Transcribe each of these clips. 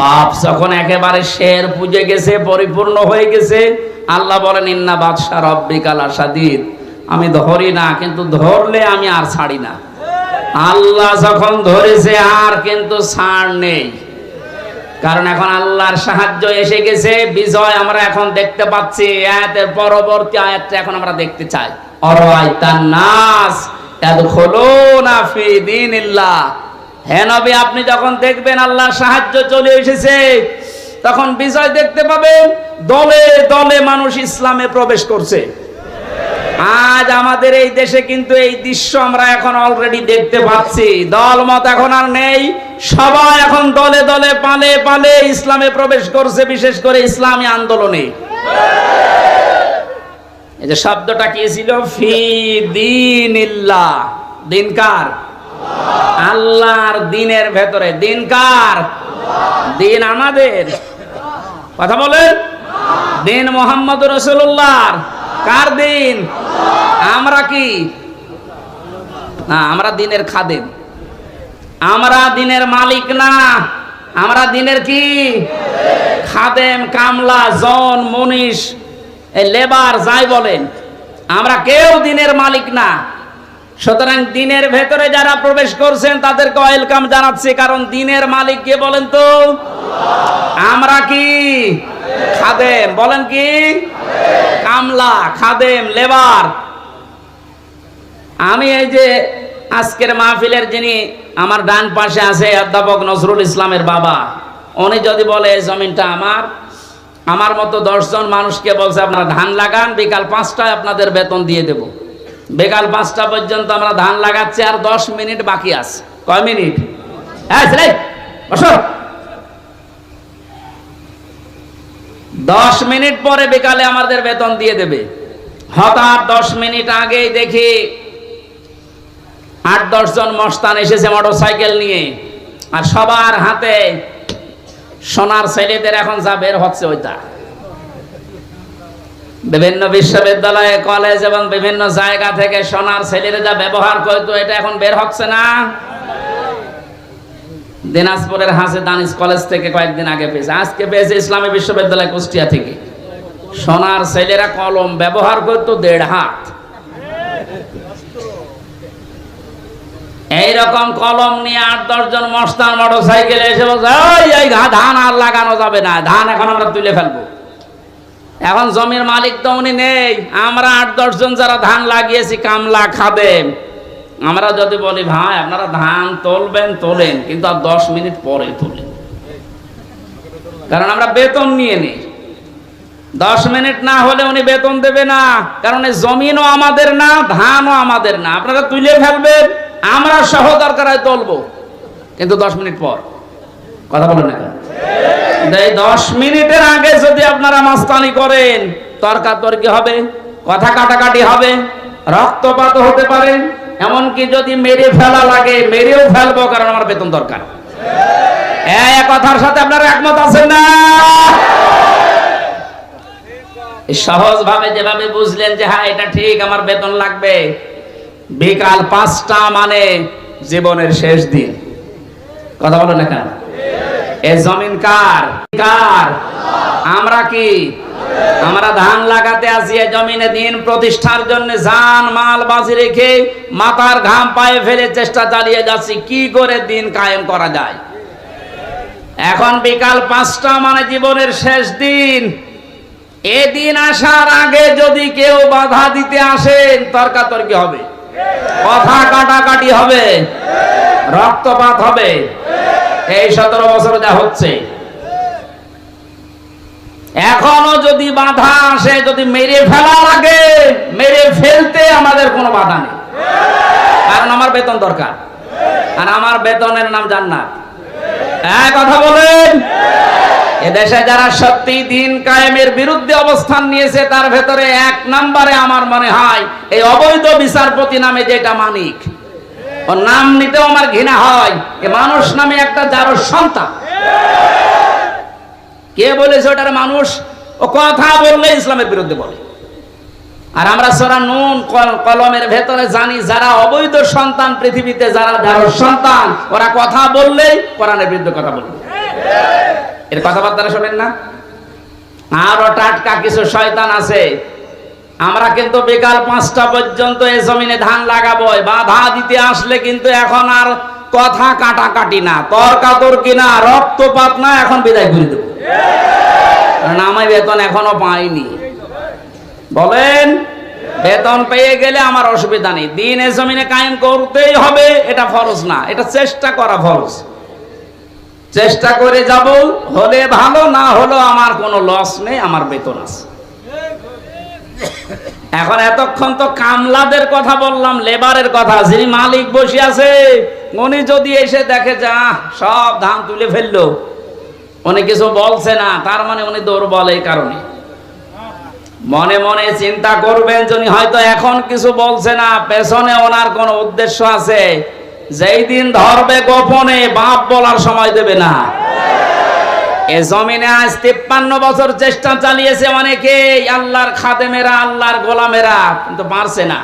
পাপ যখন একেবারে শের পুজে গেছে, পরিপূর্ণ হয়ে গেছে, আল্লাহ বলেন, ইন্না বাদশাহ রব্বিকাল আসাদিদ আমি ধরি না, কিন্তু ধরলে আমি আর ছাড়ি না। আল্লাহ যখন ধরেছে, আর কিন্তু ছাড় নেই। কারণ এখন আল্লাহর সাহায্য এসে গেছে, বিজয় আমরা এখন দেখতে পাচ্ছি, আয়াতের পরবর্তী আয়াতটা এখন আমরা দেখতে চাই। অরাইতান নাস, ইয়াদখুলুনা ফি দীনিল্লাহ। হে নবী, আপনি যখন দেখবেন আল্লাহ সাহায্য চলে এসেছে, তখন বিজয় দেখতে পাবেন, দলে দলে মানুষ ইসলামে প্রবেশ করছে। আজ আমাদের এই দেশে কিন্তু এই দৃশ্য আমরা এখন অলরেডি দেখতে পাচ্ছি। দল মত এখন আর নেই, সবাই এখন দলে দলে পালে পালে ইসলামে প্রবেশ করছে, বিশেষ করে ইসলামী আন্দোলনে। এই যে শব্দটা কি ছিল? ফি দিনিল্লাহ। দিনকার আল্লাহর দিনের ভেতরে দিনকার দিন আমাদের। কথা বলেন? দিন মোহাম্মদ রসুল্লাহর কার দিন? আমরা কি? না, আমরা দিনের খাদেম। আমরা দিনের মালিক না। আমরা দিনের কি? খাদেম, কামলা, জন, মনীষ লেবার যাই বলেন। আমরা কেউ দিনের মালিক না। সুতরাং দিনের ভেতরে যারা প্রবেশ করছেন, তাদেরকে ওয়েলকাম জানাচ্ছি, কারণ দিনের মালিক কে বলেন তো? আমরা কি? খাদেম। বলেন কি? কামলা, খাদেম, লেবার। আমি এই যে আজকের মাহফিলের যিনি আমার ডান পাশে আছে অধ্যাপক নজরুল ইসলামের বাবা, উনি যদি বলে, এই জমিনটা আমার আমার মতো দশজন মানুষকে বলছে, আপনারা ধান লাগান, বিকাল পাঁচটায় আপনাদের বেতন দিয়ে দেব। বিকাল পাঁচটা পর্যন্ত আমরা ধান লাগাচ্ছি আর দশ মিনিট বাকি আছে। কয় মিনিট? হ্যাঁ দশ মিনিট পরে বিকালে আমাদের বেতন দিয়ে দেবে। হঠাৎ দশ মিনিট আগেই দেখি আট, দশ জন মস্তান এসেছে মোটর সাইকেল নিয়ে। আর সবার হাতে সোনার ছেলেদের এখন যা বের হচ্ছে ওইটা। বিভিন্ন বিশ্ববিদ্যালয়ে কলেজ এবং বিভিন্ন জায়গা থেকে সোনার ছেলেরা যা ব্যবহার করতো এটা এখন বের হচ্ছে না। দিনাজপুরের হাসে দানিস কলেজ থেকে কয়েকদিন আগে পেয়েছে। আজকে পেয়েছে ইসলামী বিশ্ববিদ্যালয় কুষ্টিয়া থেকে। সোনার ছেলেরা কলম ব্যবহার করতো দেড় হাত। এইরকম কলম নিয়ে আট দশ জন মস্তান মোটর সাইকেলে এসে বলছে "ওই, এই ঘা- ধান আর লাগানো যাবে না। ধান এখন আমরা তুলে ফেলব। এখন জমির মালিক তো উনি নেই। আমরা আট দশজন যারা ধান লাগিয়েছি, কামলা খাদেম আমরা যদি বলি, ভাই, আপনারা ধান তুলবেন, তোলেন, কিন্তু আর দশ মিনিট পরে তোলেন। কারণ আমরা বেতন নিয়ে নিই। দশ মিনিট না হলে উনি বেতন দেবে না। কারণ জমিনও আমাদের না, ধানও আমাদের না। আপনারা তুলে ফেলবেন, আমরা সহ দরকার হয় তুলবো। কিন্তু দশ মিনিট পর, কথা বলেন না দশ মিনিটের আগে যদি আপনারা মাস্তানি করেন, তর্কাতর্কি হবে, কথা কাটাকাটি হবে, রক্তপাত হতে পারে, এমনকি যদি মেরে ফেলা লাগে, মেরেও ফেলব, কারণ আমার বেতন দরকার। কথার সাথে আপনারা একমত আছেন না? সহজ ভাবে যেভাবে বুঝলেন যে হ্যাঁ এটা ঠিক, আমার বেতন লাগবে। বিকাল পাঁচটা মানে জীবনের শেষ দিন। কথা বলো না কেন? এ জমিন কার? কার? আমরা কি? আমরা ধান লাগাতে আসি, এ জমিনে দিন প্রতিষ্ঠার জন্য জান, মাল, বাজি রেখে মাথার ঘাম পায়ে ফেলে চেষ্টা চালিয়ে যাচ্ছি, কি করে দিন কায়েম করা যায়? এখন বিকাল পাঁচটা মানে জীবনের শেষ দিন। এদিন আসার আগে যদি কেউ বাধা দিতে আসেন, তর্কাতর্কি হবে। কথা কাটাকাটি হবে। রক্তপাত হবে। এই সতেরো বছর যা হচ্ছে। এখনও যদি বাধা আসে, যদি মেরে ফেলা লাগে, মেরে ফেলতে আমাদের কোনো বাধা নেই। কারণ আমার বেতন দরকার। আর আমার বেতনের নাম জান্নাত। হ্যাঁ কথা বলেন। এদেশে যারা সত্যি দিন কায়েমের বিরুদ্ধে অবস্থান নিয়েছে, তার ভেতরে এক নম্বরে আমার মনে হয়, এই অবৈধ বিচারপতি নামে যেটা মানিক। ওর নাম নিতেও আমার ঘৃণা হয়। এ মানুষ নামে একটা যার সন্তান। কে বলেছে ওটার মানুষ? ও কথা বললে ইসলামের বিরুদ্ধে বলে। আর আমরা সোরা নুন কলমের ভেতরে জানি, যারা অবৈধ সন্তান পৃথিবীতে, যারা যারা সন্তান, ওরা কথা বললেই কোরআনের বিরুদ্ধে কথা বলবে। এর কথাবার্তা শোনেন না? আরও টাটকা কিছু শয়তান আছে আমরা কিন্তু বিকাল পাঁচটা পর্যন্ত এই জমিনে ধান লাগাবোই বাধা দিতে আসলে কিন্তু এখন আর কথা কাটাকাটি না। তর্কাতর্কি না, রক্তপাত না, এখন বিদায় করে দেবো। কারণ আমি বেতন এখনও পাইনি। বলেন, বেতন পেয়ে গেলে আমার অসুবিধা নেই। দিন এ জমিনে কায়েম করতেই হবে, এটা ফরজ না। এটা চেষ্টা করা ফরজ। চেষ্টা করে যাব, হলে ভালো, না হলো আমার কোনো লস নেই, আমার বেতন আছে। এখন এতক্ষণ তো কামলাদের কথা বললাম, লেবারের কথা। যিনি মালিক বসে আছে, উনি যদি এসে দেখে যা সব ধান তুলে ফেলল। উনি কিছু বলছে না, তার মানে উনি দুর্বল এই কারণে। মনে মনে চিন্তা করবেন যিনি হয়তো এখন কিছু বলছে না, পেছনে ওনার কোন উদ্দেশ্য আছে। যেই দিন ধরবে গোপনে, বাপ বলার সময় দেবে না। জমিনে আজ তিপ্পান্ন বছর চেষ্টা চালিয়েছে অনেকে আল্লাহর খাদেমেরা, আল্লাহর গোলামেরা, কিন্তু পারছে না।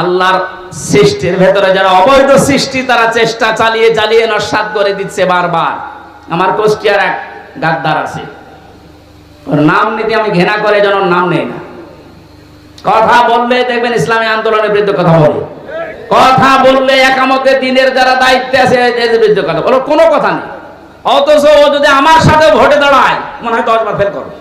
আল্লাহর সৃষ্টির ভেতরে যারা অবৈধ সৃষ্টি, তারা চেষ্টা চালিয়ে চালিয়ে নস্বাত করে দিচ্ছে বারবার। আমার কোষ্টিয়ার এক গাদ্দার আছে। ওর নাম নিতে আমি ঘৃণা করে যেন নাম নেই না। কথা বললে দেখবেন ইসলামী আন্দোলনের বিরুদ্ধে কথা বলে। কথা বললে একামতে দিনের যারা দায়িত্বে আছে বিরুদ্ধে কথা বলো। কোনো কথা নেই। অথচ ও যদি আমার সাথে ভোটে দাঁড়ায় মনে হয় দশবার ফেল করবে।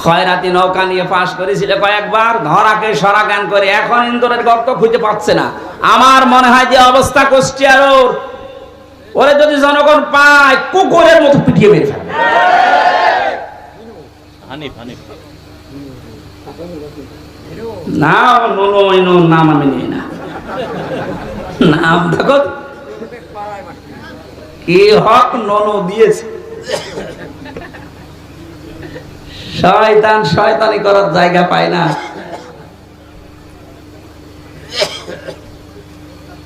খয়রাতি নৌকা নিয়ে পাশ করেছিল কয়েকবার ধরাকে সরা জ্ঞান করে এখন ইন্দোরের গর্ত খুঁজে পাচ্ছে না। আমার মনে হয় যে অবস্থা কুষ্টিয়ার ওর ওরে যদি জনগণ পায় কুকুরের মতো পিটিয়ে মেরে ফেলে না নুনু নাম আমি নিই না। নাম দেখো। শয়তান শয়তানি করার জায়গা পায় না।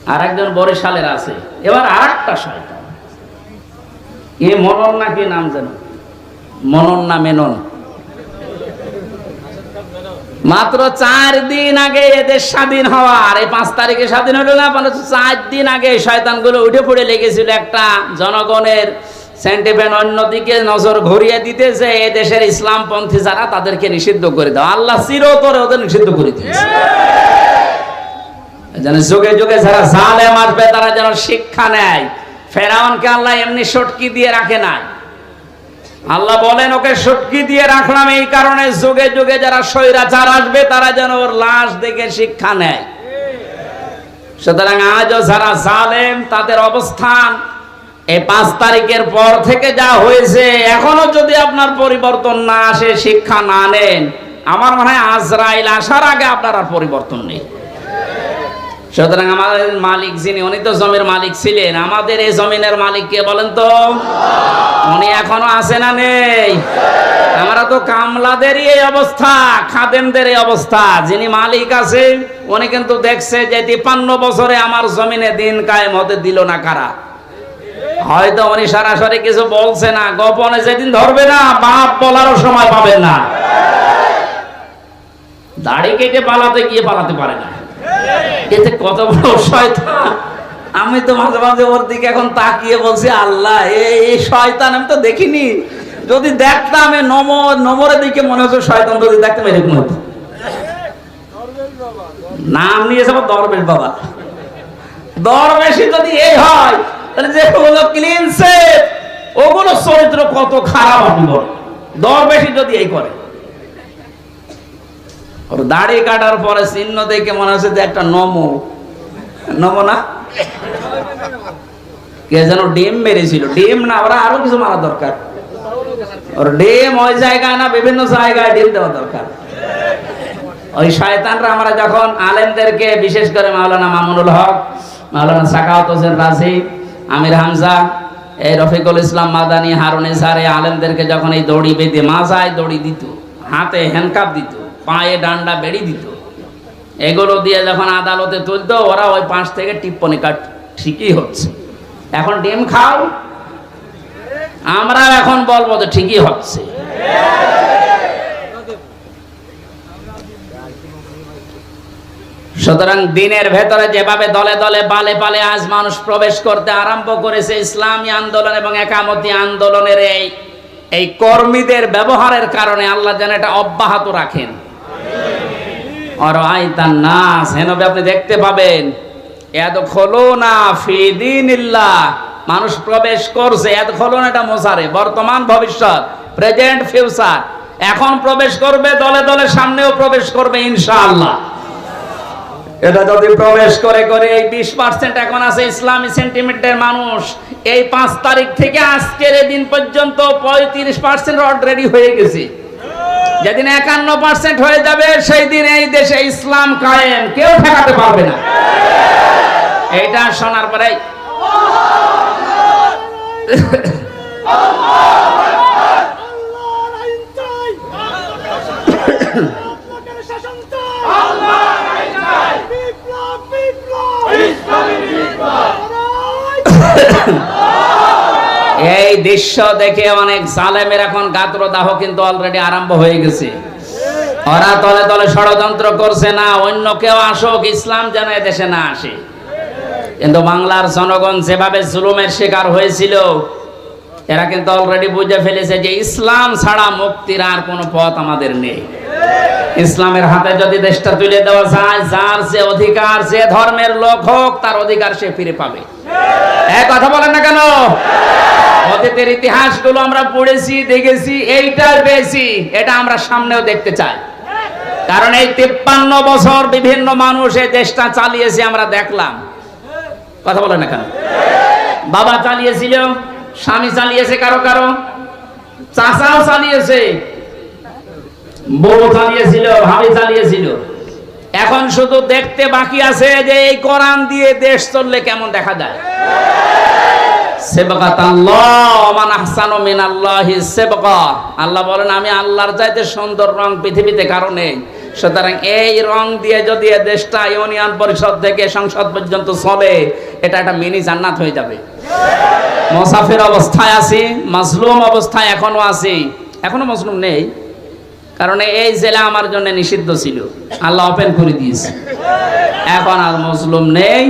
আর একজন বরিশালের আছে। এবার আর একটা শয়তান। এ মনন নাকি নাম যেন? মনন না মেনন। মাত্র চার দিন আগে এদের স্বাধীন হওয়ার, এই পাঁচ তারিখে স্বাধীন হলো না মানে চার দিন আগে শয়তানগুলো উঠে পড়ে লেগেছিল একটা জনগণের সেন্টিমেন্ট অন্যদিকে নজর ঘুরিয়ে দিতেছে, এ দেশের ইসলামপন্থী যারা তাদেরকে নিষিদ্ধ করে দাও। আল্লাহ চিরতরে ওদের নিষিদ্ধ করে দিয়েছে। যেন যুগে যুগে যারা জালেম আসবে, তারা যেন শিক্ষা নেয়। ফেরাউনকে আল্লাহ এমনি সটকি দিয়ে রাখে নাই। আল্লাহ বলেন, ওকে সটকি দিয়ে রাখলাম এই কারণে যুগে যুগে যারা স্বৈরাচার আসবে, তারা যেন ওর লাশ দেখে শিক্ষা নেয়। সুতরাং আজও যারা জালেম, তাদের অবস্থান এই পাঁচ তারিখের পর থেকে যা হয়েছে, এখনও যদি আপনার পরিবর্তন না আসে, শিক্ষা না নেন, আমার মনে হয় আজরাইল আসার আগে আপনার আর পরিবর্তন নেই। সুতরাং আমাদের মালিক যিনি, উনি তো জমির মালিক ছিলেন। আমাদের এই জমিনের মালিক কে বলেন তো? উনি এখনও আছে না নেই? আমরা তো কামলাদেরই এই অবস্থা, খাদেমদের এই অবস্থা। যিনি মালিক আছে, উনি কিন্তু দেখছে যে তিপ্পান্ন বছরে আমার জমিনে দিন কায়েম হতে দিল না কারা। হয়তো উনি সরাসরি কিছু বলছে না, গোপনে যেদিন ধরবে না, বাপ বলারও সময় পাবেন না। দাড়ি কেটে পালাতে, গিয়ে পালাতে পারে না। এতে কত বড় শয়তান। আমি তো মাঝে মাঝে ওর দিকে এখন তাকিয়ে বলছি, আল্লাহ, এই শয়তান আমি তো দেখিনি। যদি দেখতাম নমর নমরের দিকে মনে হচ্ছে শয়তান, যদি দেখতাম এরকম হতো। নাম নিয়েছে আবার দরবেশ বাবা। দরবেশি যদি এই হয়, তাহলে যে ওগুলো ক্লিন ওগুলো চরিত্র কত খারাপ আপনি দরবেশি যদি এই করে। ওর দাড়ি কাটার পরে চিহ্ন দেখে মনে হচ্ছে যে একটা নমো। নমো না? কে যেন ডিম মেরেছিল। ডিম না, ওরা আরও কিছু মারা দরকার। ওর ডিম ওই জায়গায় না, বিভিন্ন জায়গায় ডিম দেওয়া দরকার। ওই শয়তানরা আমরা যখন আলেমদেরকে, বিশেষ করে মাওলানা মামুনুল হক, মাওলানা সাকাওয়াত হোসেন রাজি, আমির হামজা, এই রফিকুল ইসলাম মাদানি, হারুন সারে আলেমদেরকে যখন এই দড়ি বেঁধে মাজায় দড়ি দিত, হাতে হ্যান্ডকাপ দিত পায়ে ডান্ডা বেড়ি দিত। এগুলো দিয়ে যখন আদালতে তুলতো, ওরা ওই পাঁচ থেকে টিপ্পনি কাট, ঠিকই হচ্ছে। এখন ডিম খাও আমরা এখন বলব যে ঠিকই হচ্ছে। সুতরাং দিনের ভেতরে যেভাবে দলে দলে পালে পালে আজ মানুষ প্রবেশ করতে আরম্ভ করেছে, ইসলামী আন্দোলন এবং একামতি আন্দোলনের এই এই কর্মীদের ব্যবহারের কারণে আল্লাহ যেন এটা অব্যাহত রাখেন। আপনি দেখতে পাবেন এত খোলো না ফিদিনিল্লাহ মানুষ প্রবেশ করছে এত খোলো না এটা মোসারে, বর্তমান ভবিষ্যৎ, প্রেজেন্ট ফিউচার। এখন প্রবেশ করবে, দলে দলে সামনেও প্রবেশ করবে, ইনশাআল্লাহ। এটা যদি প্রবেশ করে করে এই বিশ পার্সেন্ট এখন আছে ইসলামী সেন্টিমেন্টের মানুষ, এই পাঁচ তারিখ থেকে আজকের দিন পর্যন্ত পঁয়ত্রিশ পার্সেন্ট অলরেডি হয়ে গেছে। যেদিন একান্ন পার্সেন্ট হয়ে যাবে সেই দিন এই দেশে ইসলাম কায়েম। কেউ ঠেকাতে পারবে না। এইটা শোনার পরে আল্লাহর আইন চাই আপনাদের শাসন চাই বিপ্লব বিপ্লব এই দৃশ্য দেখে অনেক জালেমের এখন গাত্রদাহ কিন্তু অলরেডি আরম্ভ হয়ে গেছে। ওরা তলে তলে ষড়যন্ত্র করছে না, অন্য কেউ আসুক, ইসলাম যেন দেশে না আসে। কিন্তু বাংলার জনগণ যেভাবে জুলুমের শিকার হয়েছিল, এরা কিন্তু অলরেডি বুঝে ফেলেছে যে ইসলাম ছাড়া মুক্তির আর কোনো পথ আমাদের নেই। ইসলামের হাতে যদি দেশটা তুলে দেওয়া যায়, যার যে অধিকার, যে ধর্মের লোক হোক, তার অধিকার সে ফিরে পাবে। এক কথা বলেন না কেন? অতীতের ইতিহাসগুলো আমরা পড়েছি, দেখেছি, এইটার বেশি, এটা আমরা সামনেও দেখতে চাই। কারণ এই তিপ্পান্ন বছর বিভিন্ন মানুষ এই দেশটা চালিয়েছে, আমরা দেখলাম। কথা বলেন না কেন? বাবা চালিয়েছিল, স্বামী চালিয়েছে কারও কারও, চাচাও চালিয়েছে, বউ চালিয়েছিল, ভাবি চালিয়েছিল। এখন শুধু দেখতে বাকি আছে যে এই কোরআন দিয়ে দেশ চললে কেমন দেখা যায়? আল্লাহ বলেন, আমি আল্লাহর চাইতে সুন্দর রং পৃথিবীতে কারও নেই। সুতরাং এই রং দিয়ে যদি দেশটা ইউনিয়ন পরিষদ থেকে সংসদ পর্যন্ত চলে, এটা একটা মিনি জান্নাত হয়ে যাবে। মুসাফির অবস্থায় আছি, মাজলুম অবস্থায় এখনও আছি। এখনও মজলুম নেই, কারণ এই জেলা আমার জন্য নিষিদ্ধ ছিল। আল্লাহ ওপেন করে দিয়েছে। এখন আর মুসলিম নেই।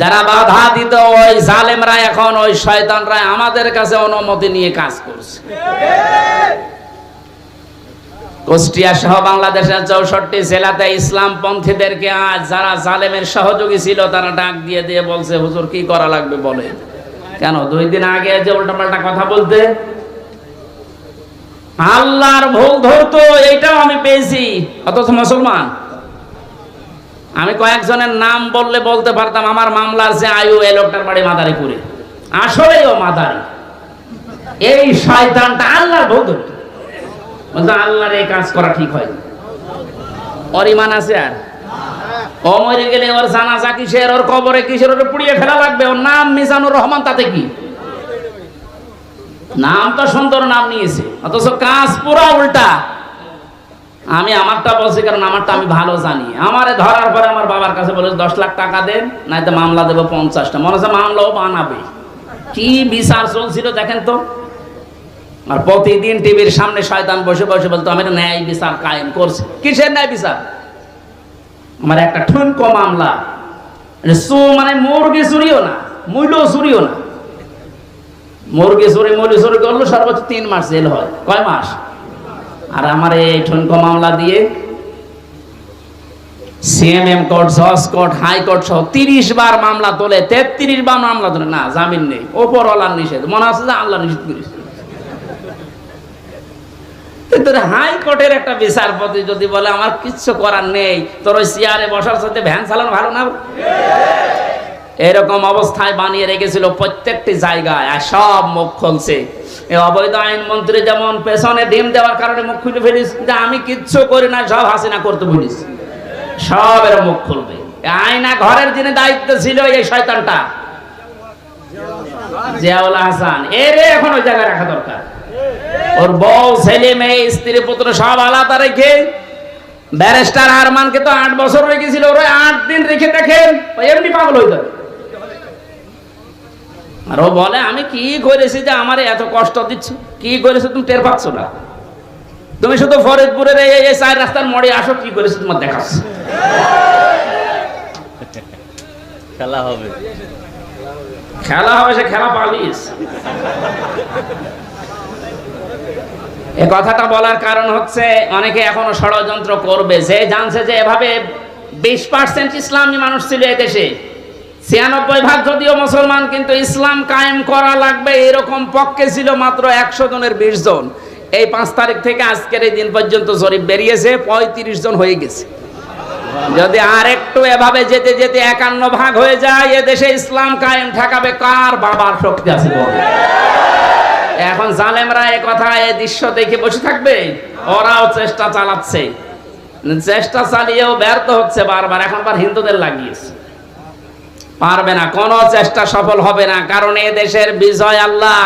যারা বাধা দিত, ওই জালেমরা এখন, ওই শয়তানরা আমাদের কাছে অনুমতি নিয়ে কাজ করছে। কুষ্টিয়া সহ বাংলাদেশের চৌষট্টি জেলাতে ইসলাম পন্থীদেরকে আজ যারা জালেমের সহযোগী ছিল, তারা ডাক দিয়ে দিয়ে বলছে, হুজুর, কি করা লাগবে বলে? কেন, দুই দিন আগে যে উল্টাপাল্টা কথা বলতে, আল্লাহর ভুল ধরতো, এইটাও আমি পেয়েছি, অথচ মুসলমান আমি কয়েকজনের নাম বললে বলতে পারতাম, আমার মামলার যে আয়ু, এই লোকটার বাড়ি মাদারীপুরে। আসলেই ও মাদারি। এই শয়তানটা আল্লাহর ভুল বলতো, আল্লাহর এই কাজ করা ঠিক হয় ওর ইমান আছে আর? ও মরে গেলে ওর জানাজা কিসের, ওর কবরে কিসের, ওর পুড়িয়ে ফেলা লাগবে। ওর নাম মিজানুর রহমান, তাতে কি? নাম তো সুন্দর নাম নিয়েছে, অথচ কাজ পুরো উল্টা। আমি আমারটা বলছি কারণ আমারটা আমি ভালো জানি। আমারে ধরার পরে আমার বাবার কাছে বলে দশ লাখ টাকা দেন নাই তো মামলা দেবো পঞ্চাশটা। মনে হচ্ছে মামলাও বানাবে কি বিচার চলছিল দেখেন তো? আর প্রতিদিন টিভির সামনে শয়তান বসে বসে বলতো, আমি ন্যায় বিচার কায়েম করছি। কিসের ন্যায় বিচার? আমার একটা ঠুনকো মামলা। সু মানে মুরগি চুরিও না মূল্য চুরিও না। মুরগি চুরি মুরগি চুরি করল, সর্বোচ্চ তিন মাস জেল হয়। কয় মাস? আর আমার এই ঠনকো মামলা দিয়ে সিএমএম কোর্ট, জজ কোর্ট হাইকোর্ট সহ তিরিশ বার মামলা তোলে, তেত্রিশ বার মামলা তোলে। না, জামিন নেই। ওপর আল্লাহ নিষেধ। মনে আছে যে আল্লাহ নিষেধ করিস তোর হাইকোর্টের একটা বিচারপতি যদি বলে, আমার কিচ্ছু করার নেই, তোর ওই চেয়ারে বসার সাথে ভ্যান চালানো ভালো না? এরকম অবস্থায় বানিয়ে রেখেছিল প্রত্যেকটি জায়গায়, আর সব মুখ খুলছে। এই অবৈধ আইন মন্ত্রী যেমন পেছনে ডিম দেওয়ার কারণে মুখ খুলে ফেলিস যে আমি কিচ্ছু করি না, সব হাসিনা করতে বলিস সব এর মুখ খুলবে। আয়না ঘরের যিনি দায়িত্ব ছিল, এই শয়তানটা। জিয়াউল হাসান, এরে এখন ওই জায়গায় রাখা দরকার। ওর বউ, ছেলে, মেয়ে, স্ত্রী, পুত্র, সব আলাদা রেখে, ব্যারিস্টার আরমানকে তো আট বছর রেখেছিল, ওরা আট দিন রেখে দেখেন এমনি পাগল হয়ে যাবে। আর ও বলে আমি কি করেছি যে আমার এত কষ্ট দিচ্ছ? কি করেছ তুমি টের পাচ্ছ না? তুমি শুধু ফরিদপুরের এই চার রাস্তার মোড়ে আসো কি করেছ তোমার দেখাচ্ছ? খেলা হবে। খেলা হবে সে খেলা পালিস এ কথাটা বলার কারণ হচ্ছে অনেকে এখনও ষড়যন্ত্র করবে। যে জানছে যে এভাবে বিশ পার্সেন্ট ইসলামী মানুষ ছিল এদেশে দেশে ছিয়ানব্বই ভাগ যদিও মুসলমান, কিন্তু ইসলাম কায়েম করা লাগবে এরকম পক্ষে ছিল মাত্র একশো জনের বিশ জন। এই পাঁচ তারিখ থেকে আজকের এই দিন পর্যন্ত জরিপ বেরিয়েছে, পঁয়ত্রিশ জন হয়ে গেছে। যদি আর একটু এভাবে যেতে যেতে একান্ন ভাগ হয়ে যায় এ দেশে ইসলাম কায়েম ঠেকাবে কার বাবার শক্তি আছে এখন জালেমরা এ কথা, এ দৃশ্য দেখে বসে থাকবে, ওরাও চেষ্টা চালাচ্ছে। চেষ্টা চালিয়েও ব্যর্থ হচ্ছে বারবার এখন আবার হিন্দুদের লাগিয়েছে। পারবে না, কোনো চেষ্টা সফল হবে না, কারণ এ দেশের বিজয় আল্লাহ।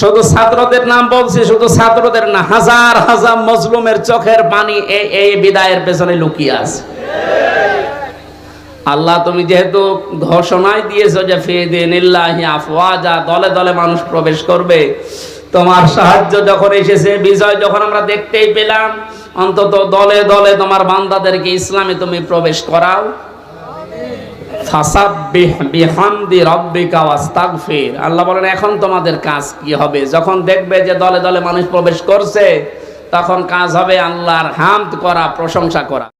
শুধু ছাত্রদের নাম বলছি, শুধু ছাত্রদের না, হাজার হাজার মজলুমের চোখের পানি এই বিদায়ের পেছনে লুকিয়ে আছে। আল্লাহ, তুমি যেহেতু ঘোষণায় দিয়েছ যে আফওয়াজা, দলে দলে মানুষ প্রবেশ করবে, তোমার সাহায্য যখন এসেছে, বিজয় যখন আমরা দেখতেই পেলাম, অন্তত দলে দলে তোমার বান্দাদেরকে ইসলামে তুমি প্রবেশ করাও। আল্লাহ বলেন, এখন তোমাদের কাজ কি হবে? যখন দেখবে যে দলে দলে মানুষ প্রবেশ করছে, তখন কাজ হবে আল্লাহর হামদ করা, প্রশংসা করা।